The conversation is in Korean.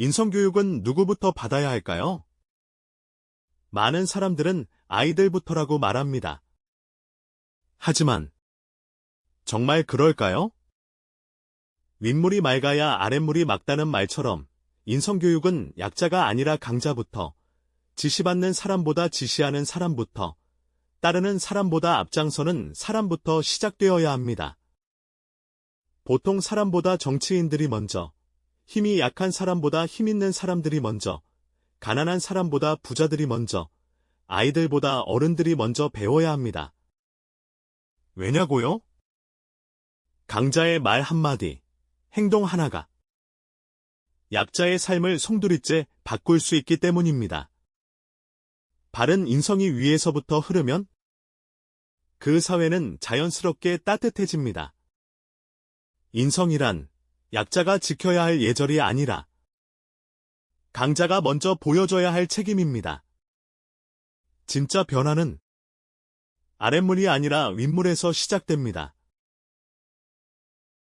인성교육은 누구부터 받아야 할까요? 많은 사람들은 아이들부터라고 말합니다. 하지만, 정말 그럴까요? 윗물이 맑아야 아랫물이 맑다는 말처럼 인성교육은 약자가 아니라 강자부터, 지시받는 사람보다 지시하는 사람부터, 따르는 사람보다 앞장서는 사람부터 시작되어야 합니다. 보통 사람보다 정치인들이 먼저, 힘이 약한 사람보다 힘 있는 사람들이 먼저, 가난한 사람보다 부자들이 먼저, 아이들보다 어른들이 먼저 배워야 합니다. 왜냐고요? 강자의 말 한마디, 행동 하나가 약자의 삶을 송두리째 바꿀 수 있기 때문입니다. 바른 인성이 위에서부터 흐르면 그 사회는 자연스럽게 따뜻해집니다. 인성이란 약자가 지켜야 할 예절이 아니라 강자가 먼저 보여줘야 할 책임입니다. 진짜 변화는 아랫물이 아니라 윗물에서 시작됩니다.